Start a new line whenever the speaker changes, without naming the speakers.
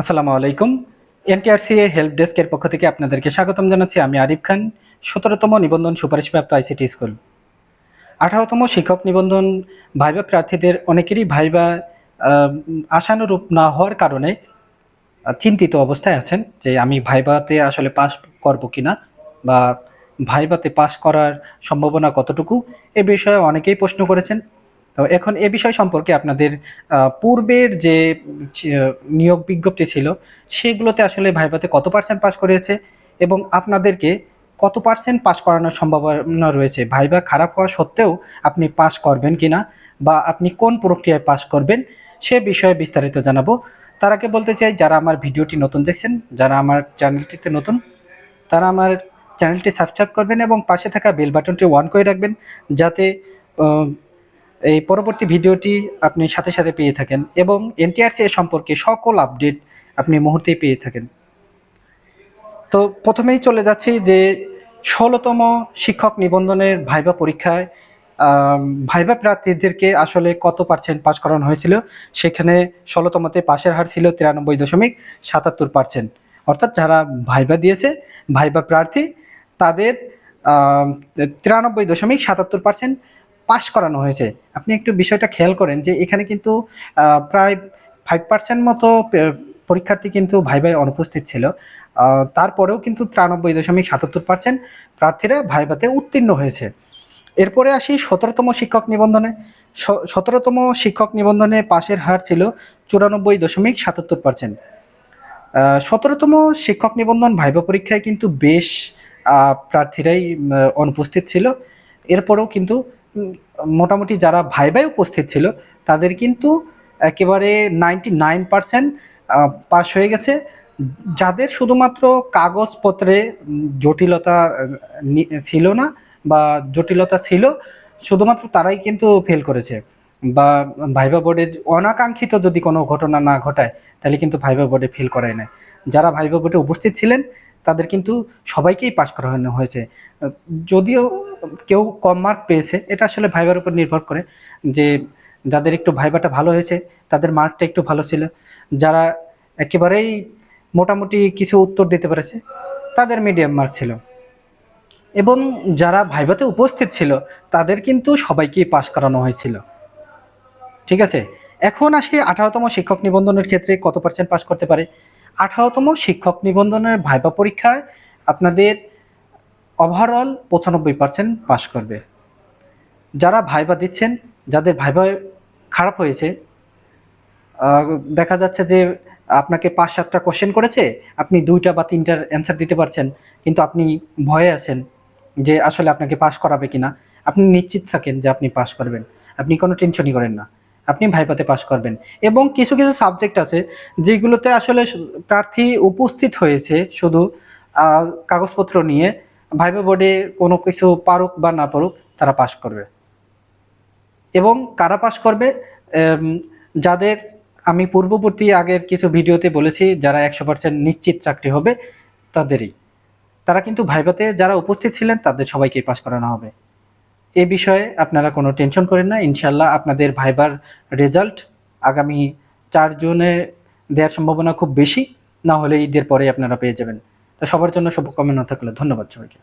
আসসালামু আলাইকুম। NTRCA help ডেস্কের পক্ষ থেকে আপনাদেরকে স্বাগতম জানাচ্ছি। আমি আরিফ খান, সতেরোতম নিবন্ধন সুপারিশপ্রাপ্ত আইসিটি স্কুল। আঠারোতম শিক্ষক নিবন্ধন ভাইবা প্রার্থীদের অনেকেরই ভাইবা আশানুরূপ না হওয়ার কারণে চিন্তিত অবস্থায় আছেন যে আমি ভাইবাতে আসলে পাস করব কিনা বা ভাইবাতে পাস করার সম্ভাবনা কতটুকু? এ বিষয়ে অনেকেই প্রশ্ন করেছেন। তো এখন এ বিষয় সম্পর্কে আপনাদের পূর্বের যে নিয়োগ বিজ্ঞপ্তি ছিল, সেগুলোতে আসলে ভাইভাতে কত পার্সেন্ট পাস করেছে এবং আপনাদেরকে কত পার্সেন্ট পাস করানোর সম্ভাবনা রয়েছে? ভাইবা খারাপ হওয়া সত্ত্বেও আপনি পাস করবেন কিনা বা আপনি কোন প্রক্রিয়ায় পাস করবেন সে বিষয়ে বিস্তারিত জানাব। তার আগে বলতে চাই, যারা আমার ভিডিওটি নতুন দেখছেন, যারা আমার চ্যানেলটিতে নতুন, তারা আমার চ্যানেলটি সাবস্ক্রাইব করবেন এবং পাশে থাকা বেল বাটনটি অন করে রাখবেন যাতে এই পরবর্তী ভিডিওটি আপনি সাথে সাথে পেয়ে থাকেন এবং এনটিআরসি সম্পর্কে সকল আপডেট আপনি মুহূর্তেই পেয়ে থাকেন। তো প্রথমেই চলে যাচ্ছি যে ষোলোতম শিক্ষক নিবন্ধনের ভাইবা পরীক্ষায় ভাইবা প্রার্থীদেরকে আসলে কত পার্সেন্ট পাস করানো হয়েছিল? সেখানে ষোলোতমতে পাশের হার ছিল তিরানব্বই দশমিক সাতাত্তর পার্সেন্ট অর্থাৎ যারা ভাইবা দিয়েছে ভাইবা প্রার্থী, তাদের তিরানব্বই দশমিক সাতাত্তর পার্সেন্ট পাস করানো হয়েছে। আপনি একটু বিষয়টা খেয়াল করেন যে এখানে কিন্তু প্রায় ফাইভ পার্সেন্ট মতো পরীক্ষার্থী কিন্তু ভাইভাই অনুপস্থিত ছিল। তারপরেও কিন্তু তিরানব্বই দশমিক সাতাত্তর পার্সেন্ট প্রার্থীরা ভাইভাতে উত্তীর্ণ হয়েছে। এরপরে আসি সতেরোতম শিক্ষক নিবন্ধনে। সতেরোতম শিক্ষক নিবন্ধনে পাশের হার ছিল চুরানব্বই দশমিক সাতাত্তর পার্সেন্ট সতেরোতম শিক্ষক নিবন্ধন ভাইবা পরীক্ষায় কিন্তু বেশ প্রার্থীরাই অনুপস্থিত ছিল। এরপরেও কিন্তু মোটামুটি যারা ভাইবাই উপস্থিত ছিল, তাদের কিন্তু একেবারে নাইনটি নাইন পার্সেন্ট পাস হয়ে গেছে। যাদের শুধুমাত্র কাগজপত্রে জটিলতা ছিল না বা জটিলতা ছিল, শুধুমাত্র তারাই কিন্তু ফেল করেছে। বা ভাইবা বোর্ডে অনাকাঙ্ক্ষিত যদি কোনো ঘটনা না ঘটায়, তাহলে কিন্তু ভাইবা বোর্ডে ফেল করায় না যারা ভাইবা বোর্ডে উপস্থিত ছিলেন তাদের কিন্তু সবাইকেই পাস করানো হয়েছে। যদিও কেউ কম মার্ক পেয়েছে, এটা আসলে ভাইবার উপর নির্ভর করে যে যাদের একটু ভাইবাটা ভালো হয়েছে, তাদের মার্কটা একটু ভালো ছিল। যারা একেবারেই মোটামুটি কিছু উত্তর দিতে পেরেছে, তাদের মিডিয়াম মার্ক ছিল। এবং যারা ভাইভাতে উপস্থিত ছিল, তাদের কিন্তু সবাইকেই পাশ করানো হয়েছিল। ঠিক আছে? এখন আসি আঠারোতম শিক্ষক নিবন্ধনের ক্ষেত্রে কত পার্সেন্ট পাস করতে পারে? আঠারোতম শিক্ষক নিবন্ধনের ভাইবা পরীক্ষায় আপনাদের ওভারঅল পঁচানব্বই পার্সেন্ট পাশ করবে। যারা ভাইবা দিচ্ছেন, যাদের ভাইবা খারাপ হয়েছে দেখা যাচ্ছে যে আপনাকে পাঁচ সাতটা কোশ্চেন করেছে, আপনি দুইটা বা তিনটার অ্যান্সার দিতে পারছেন, কিন্তু আপনি ভয়ে আছেন যে আসলে আপনাকে পাশ করাবে কিনা। আপনি নিশ্চিত থাকেন যে আপনি পাশ করবেন। আপনি কোনো টেনশনই করেন না। আপনি ভাইপাতে পাস করবেন। এবং কিছু কিছু সাবজেক্ট আছে যেগুলোতে আসলে প্রার্থী উপস্থিত হয়েছে শুধু কাগজপত্র নিয়ে। ভাইবা বোর্ডে কোনো কিছু পারুক বা না পারুক, তারা পাস করবে। এবং কারা পাস করবে? যাদের আমি পূর্ববর্তী আগের কিছু ভিডিওতে বলেছি, যারা একশো পার্সেন্ট নিশ্চিত চাকরি হবে, তাদেরই। তারা কিন্তু ভাইভাতে যারা উপস্থিত ছিলেন, তাদের সবাইকে পাস করানো হবে। এ বিষয়ে আপনারা কোনো টেনশন করেন না। ইনশাল্লাহ আপনাদের ভাইবার রেজাল্ট আগামী চার জুনে দেওয়ার সম্ভাবনা খুব বেশি। না হলে ঈদের পরে আপনারা পেয়ে যাবেন। তো সবার জন্য শুভকামনা থাকলে। ধন্যবাদ সবাইকে।